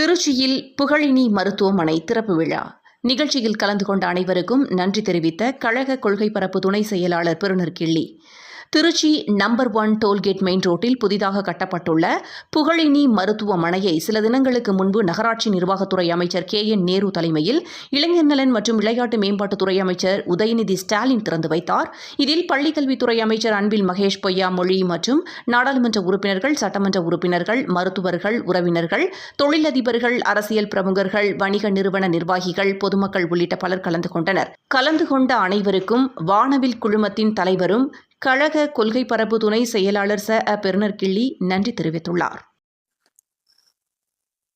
திருச்சியில் புகழினி மருத்துவமனை திறப்பு விழா. நிகழ்ச்சியில் கலந்து கொண்ட அனைவருக்கும் நன்றி தெரிவித்த கழக கொள்கை பரப்பு துணை செயலாளர் Perunar Killi. Trichy number one tollgate main ரோட்டில் புதிதாக கட்டப்பட்டுள்ள புகழினி மருத்துவமனையை சில தினங்களுக்கு முன்பு நகராட்சி நிர்வாகத்துறை அமைச்சர் கே என் நேரு தலைமையில் இளைஞர் நலன் மற்றும் விளையாட்டு மேம்பாட்டுத்துறை அமைச்சர் உதயநிதி ஸ்டாலின் திறந்து வைத்தார். இதில் பள்ளிக்கல்வித்துறை அமைச்சர் அன்பில் மகேஷ் பொய்யாமொழி மற்றும் நாடாளுமன்ற உறுப்பினர்கள் சட்டமன்ற உறுப்பினர்கள் மருத்துவர்கள் உறவினர்கள் தொழிலதிபர்கள் அரசியல் பிரமுகர்கள் வணிக நிறுவன நிர்வாகிகள் பொதுமக்கள் உள்ளிட்ட பலர் கலந்து கொண்டனர். கலந்து கொண்ட அனைவருக்கும் வானவில் குழுமத்தின் தலைவரும் கழக கொள்கை பரப்பு துணை செயலாளர் ச. அ. கிள்ளி நன்றி தெரிவித்துள்ளார்.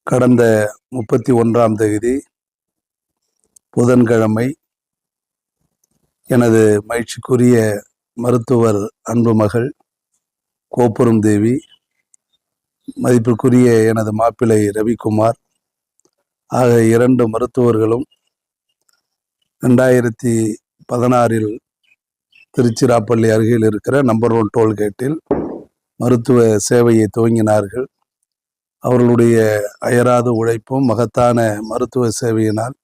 கடந்த முப்பத்தி ஒன்றாம் தேதி புதன்கிழமை எனது மகிழ்ச்சிக்குரிய மருத்துவர் அன்பு மகள் கோபுரம் தேவி மதிப்பிற்குரிய எனது மாப்பிள்ளை ரவிக்குமார் ஆக இரண்டு மருத்துவர்களும் ரெண்டாயிரத்தி பதினாறில் திருச்சிராப்பள்ளி அருகில் இருக்கிற நம்பர் ஒன் டோல்கேட்டில் மருத்துவ சேவையை துவங்கினார்கள். அவர்களுடைய அயராத உழைப்பும் மகத்தான மருத்துவ சேவையினால்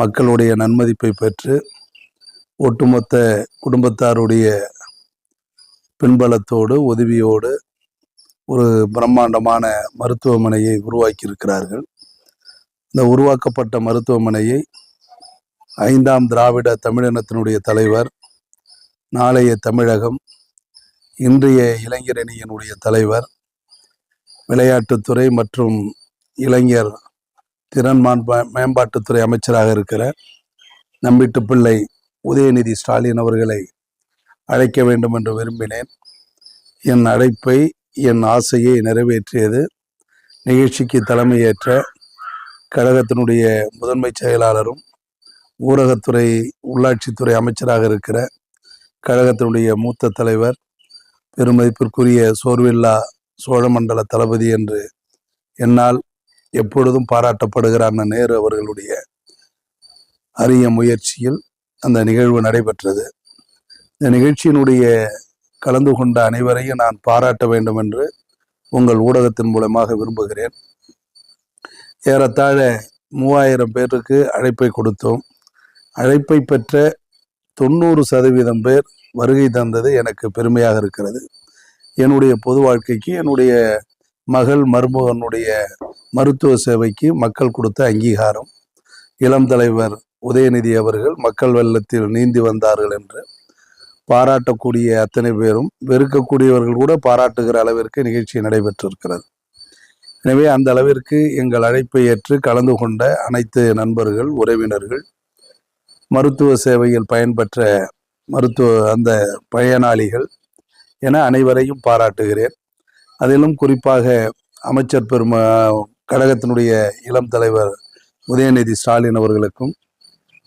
மக்களுடைய நன்மதிப்பை பெற்று ஒட்டுமொத்த குடும்பத்தாருடைய பின்பலத்தோடு உதவியோடு ஒரு பிரம்மாண்டமான மருத்துவமனையை உருவாக்கியிருக்கிறார்கள். இந்த உருவாக்கப்பட்ட மருத்துவமனையை ஐந்தாம் திராவிட தமிழினத்தினுடைய தலைவர் நாளைய தமிழகம் இன்றைய இளைஞரணியினுடைய தலைவர் விளையாட்டுத்துறை மற்றும் இளைஞர் திறன் மேம்பாட்டுத்துறை அமைச்சராக இருக்கிற நம்பிட்டு பிள்ளை உதயநிதி ஸ்டாலின் அவர்களை அழைக்க வேண்டும் என்று விரும்பினேன். என் அழைப்பை என் ஆசையை நிறைவேற்றியது நிகழ்ச்சிக்கு தலைமையேற்ற கழகத்தினுடைய முதன்மை செயலாளரும் ஊரகத்துறை உள்ளாட்சித்துறை அமைச்சராக இருக்கிற கழகத்தினுடைய மூத்த தலைவர் பெருமதிப்பிற்குரிய சோர்வில்லா சோழமண்டல தளபதி என்று என்னால் எப்பொழுதும் பாராட்டப்படுகிற அண்ணன் நேரு அவர்களுடைய அரிய முயற்சியில் அந்த நிகழ்வு நடைபெற்றது. இந்த நிகழ்ச்சியினுடைய கலந்து கொண்ட அனைவரையும் நான் பாராட்ட வேண்டும் என்று உங்கள் ஊடகத்தின் மூலமாக விரும்புகிறேன். ஏறத்தாழ மூவாயிரம் பேருக்கு அழைப்பை கொடுத்தோம். அழைப்பை பெற்ற தொண்ணூறு சதவீதம் பேர் வருகை தந்தது எனக்கு பெருமையாக இருக்கிறது. என்னுடைய பொது வாழ்க்கைக்கு என்னுடைய மகள் மருமகனுடைய மருத்துவ சேவைக்கு மக்கள் கொடுத்த அங்கீகாரம். இளம் தலைவர் உதயநிதி அவர்கள் மக்கள் வெள்ளத்தில் நீந்தி வந்தார்கள் என்று பாராட்டக்கூடிய அத்தனை பேரும் வெறுக்கக்கூடியவர்கள் கூட பாராட்டுகிற அளவிற்கு நிகழ்ச்சி நடைபெற்றிருக்கிறது. எனவே அந்த அளவிற்கு எங்கள் அழைப்பை ஏற்று கலந்து கொண்ட அனைத்து நண்பர்கள் உறவினர்கள் மருத்துவ சேவையில் பயன்பெற்ற மருத்துவ அந்த பயனாளிகள் என அனைவரையும் பாராட்டுகிறேன். அதிலும் குறிப்பாக அமைச்சர் பெரும கழகத்தினுடைய இளம் தலைவர் உதயநிதி ஸ்டாலின் அவர்களுக்கும்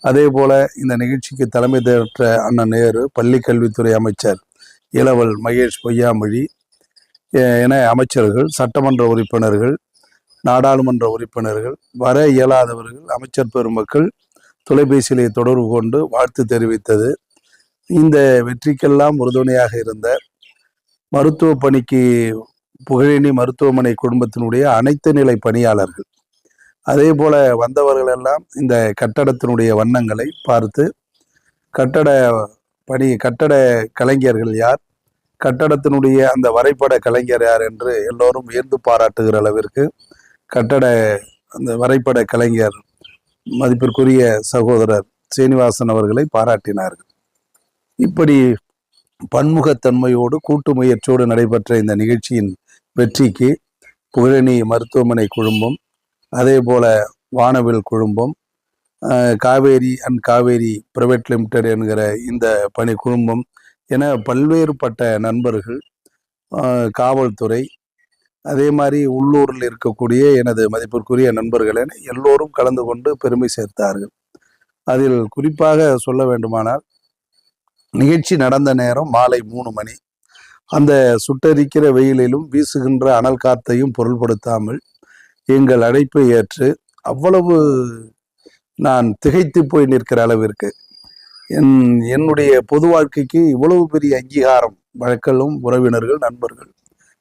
அதே போல இந்த நிகழ்ச்சிக்கு தலைமை தேற்ற அண்ணன் நேரு பள்ளி கல்வித்துறை அமைச்சர் இளவல் மகேஷ் பொய்யாமொழி என அமைச்சர்கள் சட்டமன்ற உறுப்பினர்கள் நாடாளுமன்ற உறுப்பினர்கள் வர இயலாதவர்கள் அமைச்சர் பெருமக்கள் தொலைபேசியிலே தொடர்பு கொண்டு வாழ்த்து தெரிவித்தது. இந்த வெற்றிக்கெல்லாம் உறுதுணையாக இருந்த மருத்துவ பணிக்கு புகழினி மருத்துவமனை குடும்பத்தினுடைய அனைத்து நிலை பணியாளர்கள். அதே போல வந்தவர்கள் எல்லாம் இந்த கட்டடத்தினுடைய வண்ணங்களை பார்த்து கட்டட பணி கட்டட கலைஞர்கள் யார் கட்டடத்தினுடைய அந்த வரைபட கலைஞர் யார் என்று எல்லோரும் வியந்து பாராட்டுகிற அளவிற்கு கட்டட அந்த வரைபட கலைஞர் மதிப்பிற்குரிய சகோதரர் சீனிவாசன் அவர்களை பாராட்டினார்கள். இப்படி பன்முகத்தன்மையோடு கூட்டு முயற்சியோடு நடைபெற்ற இந்த நிகழ்ச்சியின் வெற்றிக்கு புகழணி மருத்துவமனை குழுமம் அதே போல வானவில் குழுமம் Kaveri and Kaveri private limited என்கிற இந்த பணி குழுமம் என பல்வேறுபட்ட நண்பர்கள் காவல்துறை அதே மாதிரி உள்ளூரில் இருக்கக்கூடிய எனது மதிப்பிற்குரிய நண்பர்கள் என எல்லோரும் கலந்து கொண்டு பெருமை சேர்த்தார்கள். அதில் குறிப்பாக சொல்ல வேண்டுமானால் நிகழ்ச்சி நடந்த நேரம் மாலை மூணு மணி. அந்த சுட்டரிக்கிற வெயிலிலும் வீசுகின்ற அனல் காத்தையும் பொருள்படுத்தாமல் எங்கள் அழைப்பை ஏற்று அவ்வளவு நான் திகைத்து போய் நிற்கிற அளவிற்கு என் என்னுடைய பொது வாழ்க்கைக்கு இவ்வளவு பெரிய அங்கீகாரம் வழக்கலும் உறவினர்கள் நண்பர்கள்.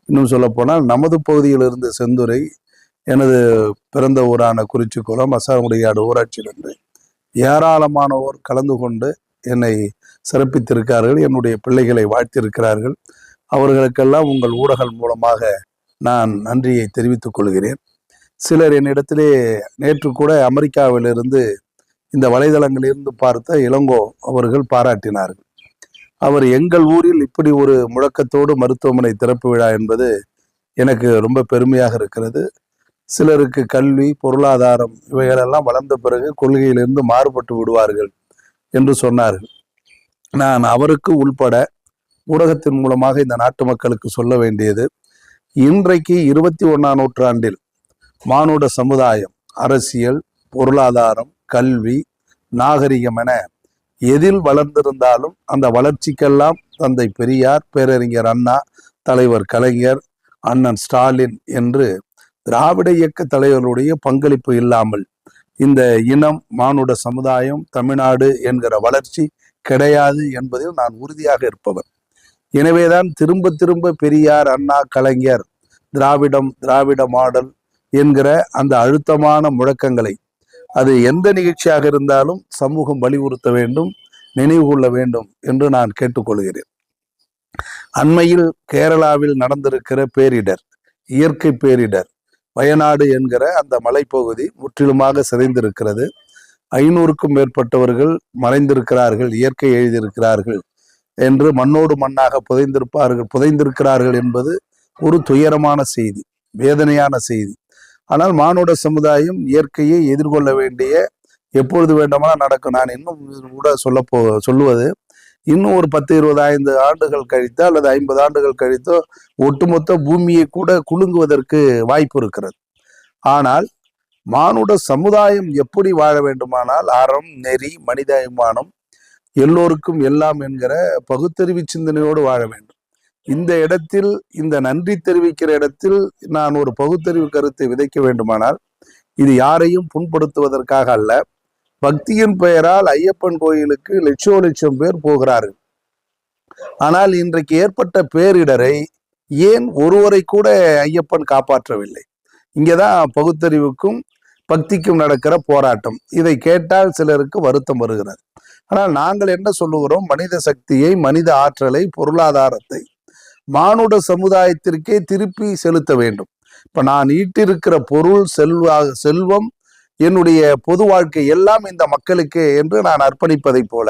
இன்னும் சொல்லப்போனால் நமது பகுதியில் இருந்த செந்துரை எனது பிறந்த ஊரான குறிச்சிக்குளம் அசாமுடியாடு ஊராட்சியிலிருந்து ஏராளமானோர் கலந்து கொண்டு என்னை சிறப்பித்திருக்கிறார்கள் என்னுடைய பிள்ளைகளை வாழ்த்திருக்கிறார்கள் அவர்களுக்கெல்லாம் உங்கள் ஊடகம் மூலமாக நான் நன்றியை தெரிவித்துக் கொள்கிறேன். சிலர் என்னிடத்திலே நேற்று கூட அமெரிக்காவிலிருந்து இந்த வலைதளங்களிலிருந்து பார்த்த இளங்கோ அவர்கள் பாராட்டினார்கள். அவர் எங்கள் ஊரில் இப்படி ஒரு முழக்கத்தோடு மருத்துவமனை திறப்பு விழா என்பது எனக்கு ரொம்ப பெருமையாக இருக்கிறது. சிலருக்கு கல்வி பொருளாதாரம் இவைகளெல்லாம் வளர்ந்த பிறகு கொள்கையிலிருந்து மாறுபட்டு விடுவார்கள் என்று சொன்னார்கள். நான் அவருக்கு உள்பட ஊடகத்தின் மூலமாக இந்த நாட்டு மக்களுக்கு சொல்ல வேண்டியது இன்றைக்கு இருபத்தி ஒன்றாம் நூற்றாண்டில் மானுட சமுதாயம் அரசியல் பொருளாதாரம் கல்வி நாகரிகம் என எதில் வளர்ந்திருந்தாலும் அந்த வளர்ச்சிக்கெல்லாம் தந்தை பெரியார் பேரறிஞர் அண்ணா தலைவர் கலைஞர் அண்ணன் ஸ்டாலின் என்று திராவிட இயக்க தலைவர்களுடைய பங்களிப்பு இல்லாமல் இந்த இனம் மானுட சமுதாயம் தமிழ்நாடு என்கிற வளர்ச்சி கிடையாது என்பதில் நான் உறுதியாக இருப்பவன். எனவேதான் திரும்ப திரும்ப பெரியார் அண்ணா கலைஞர் திராவிடம் திராவிட மாடல் என்கிற அந்த அழுத்தமான முழக்கங்களை அது எந்த நிகழ்ச்சியாக இருந்தாலும் சமூகம் வலியுறுத்த வேண்டும் நினைவு கொள்ள வேண்டும் என்று நான் கேட்டுக்கொள்கிறேன். அண்மையில் கேரளாவில் நடந்திருக்கிற பேரிடர் இயற்கை பேரிடர் வயநாடு என்கிற அந்த மலைப்பகுதி முற்றிலுமாக சிதைந்திருக்கிறது. ஐநூறுக்கும் மேற்பட்டவர்கள் மறைந்திருக்கிறார்கள் இயற்கை எழுதியிருக்கிறார்கள் என்று மண்ணோடு மண்ணாக புதைந்திருப்பார்கள் புதைந்திருக்கிறார்கள் என்பது ஒரு துயரமான செய்தி வேதனையான செய்தி. ஆனால் மானுட சமுதாயம் இயற்கையை எதிர்கொள்ள வேண்டிய எப்பொழுது வேண்டுமானால் நடக்கும். நான் இன்னும் கூட சொல்ல போ சொல்லுவது இன்னும் ஒரு பத்து இருபது ஆண்டுகள் கழித்தோ அல்லது ஐம்பது ஆண்டுகள் கழித்தோ ஒட்டுமொத்த பூமியை கூட குலுங்குவதற்கு வாய்ப்பு இருக்கிறது. ஆனால் மானுட சமுதாயம் எப்படி வாழ வேண்டுமானால் அறம் நெறி மனிதாபிமானம் எல்லோருக்கும் எல்லாம் என்கிற பகுத்தறிவு சிந்தனையோடு வாழ வேண்டும். இந்த இடத்தில் இந்த நன்றி தெரிவிக்கிற இடத்தில் நான் ஒரு பகுத்தறிவு கருத்தை விதைக்க வேண்டுமானால் இது யாரையும் புண்படுத்துவதற்காக அல்ல. பக்தியின் பெயரால் ஐயப்பன் கோயிலுக்கு லட்சோ லட்சம் பேர் போகிறார்கள். ஆனால் இன்றைக்கு ஏற்பட்ட பேரிடரை ஏன் ஒருவரை கூட ஐயப்பன் காப்பாற்றவில்லை? இங்கேதான் பகுத்தறிவுக்கும் பக்திக்கும் நடக்கிற போராட்டம். இதை கேட்டால் சிலருக்கு வருத்தம் வருகிறது. ஆனால் நாங்கள் என்ன சொல்லுகிறோம்? மனித சக்தியை மனித ஆற்றலை பொருளாதாரத்தை மானுட சமுதாயத்திற்கே திருப்பி செலுத்த வேண்டும். இப்ப நான் ஈட்டிருக்கிற பொருள் செல்வா செல்வம் என்னுடைய பொது வாழ்க்கை எல்லாம் இந்த மக்களுக்கே என்று நான் அர்ப்பணிப்பதைப் போல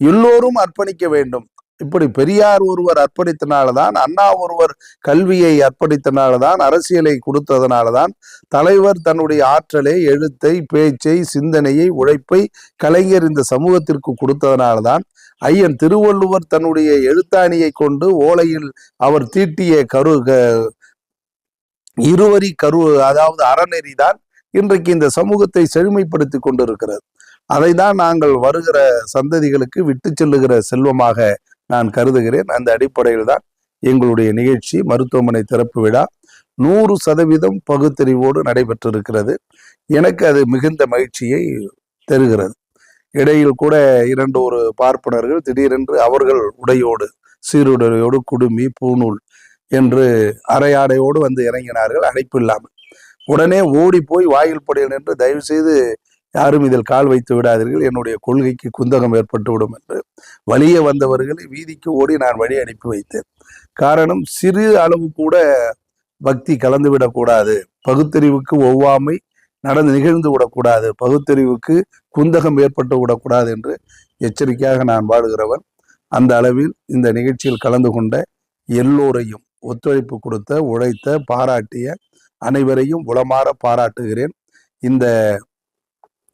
எல்லோரும் அர்ப்பணிக்க வேண்டும். இப்படி பெரியார் ஒருவர் அர்ப்பணித்தனால்தான் அண்ணா ஒருவர் கல்வியை அர்ப்பணித்தனால்தான் அரசியலை கொடுத்ததனால்தான் தலைவர் தன்னுடைய ஆற்றலை எழுத்தை பேச்சை சிந்தனையை உழைப்பை கலைஞர் இந்த சமூகத்திற்கு கொடுத்ததனால்தான் ஐயன் திருவள்ளுவர் தன்னுடைய எழுத்தாணியை கொண்டு ஓலையில் அவர் தீட்டிய கரு இருவரி கரு அதாவது அறநெறி தான் இன்றைக்கு இந்த சமூகத்தை செழுமைப்படுத்தி கொண்டிருக்கிறது. அதை தான் நாங்கள் வருகிற சந்ததிகளுக்கு விட்டு செல்லுகிற செல்வமாக நான் கருதுகிறேன். அந்த அடிப்படையில் தான் எங்களுடைய நிகழ்ச்சி மருத்துவமனை திறப்பு விழா நூறு சதவீதம் பகுத்தறிவோடு நடைபெற்றிருக்கிறது. எனக்கு அது மிகுந்த மகிழ்ச்சியை தருகிறது. இடையில் கூட இரண்டு ஒரு பார்ப்பனர்கள் திடீரென்று அவர்கள் உடையோடு சீருடையோடு குடுமி பூநூல் என்று அரையாடையோடு வந்து இறங்கினார்கள். அழைப்பு இல்லாமல். உடனே ஓடி போய் வாயில் படையில் நின்று தயவு செய்து யாரும் இதில் கால் வைத்து விடாதீர்கள். என்னுடைய கொள்கைக்கு குந்தகம் ஏற்பட்டுவிடும் என்று வழியே வந்தவர்களை வீதிக்கு ஓடி நான் வழி அனுப்பி வைத்தேன். காரணம் சிறு அளவு கூட பக்தி கலந்து விடக்கூடாது பகுத்தறிவுக்கு ஒவ்வாமை நடந்து நிகழ்ந்து விடக்கூடாது. பகுத்தறிவுக்கு குந்தகம் ஏற்பட்டு விடக்கூடாது என்று எச்சரிக்கையாக நான் வாடுகிறவன் அந்த அளவில் இந்த நிகழ்ச்சியில் கலந்து கொண்ட எல்லோரையும் ஒத்துழைப்பு கொடுத்த உழைத்த பாராட்டிய அனைவரையும் உளமாற பாராட்டுகிறேன். இந்த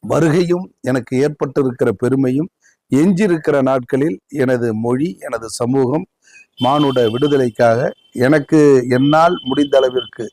வருகையும் எனக்கு ஏற்பட்டிருக்கிற பெருமையும் எஞ்சிருக்கிற நாட்களில் எனது மொழி எனது சமூகம் மானுட விடுதலைக்காக எனக்கு என்னால் முடிந்த அளவிற்கு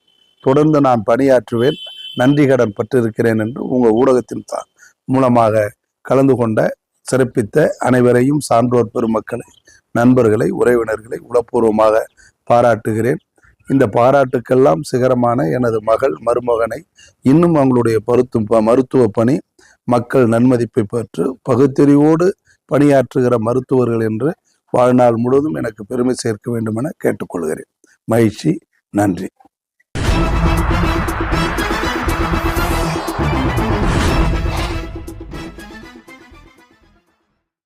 தொடர்ந்து நான் பணியாற்றுவேன். நன்றி கடன் பட்டிருக்கிறேன் என்று உங்கள் ஊடகத்தின் தான் மூலமாக கலந்து கொண்ட சிறப்பித்த அனைவரையும் சான்றோர் பெருமக்களை நண்பர்களை உறவினர்களை உளப்பூர்வமாக பாராட்டுகிறேன். இந்த பாராட்டுக்கெல்லாம் சிகரமான எனது மகள் மருமகனை இன்னும் அவங்களுடைய பருத்து மருத்துவ பணி மக்கள் நன்மதிப்பை பெற்று பகுத்தறிவோடு பணியாற்றுகிற மருத்துவர்கள் என்று வாழ்நாள் முழுவதும் எனக்கு பெருமை சேர்க்க வேண்டும் என கேட்டுக்கொள்கிறேன். மகிழ்ச்சி. நன்றி.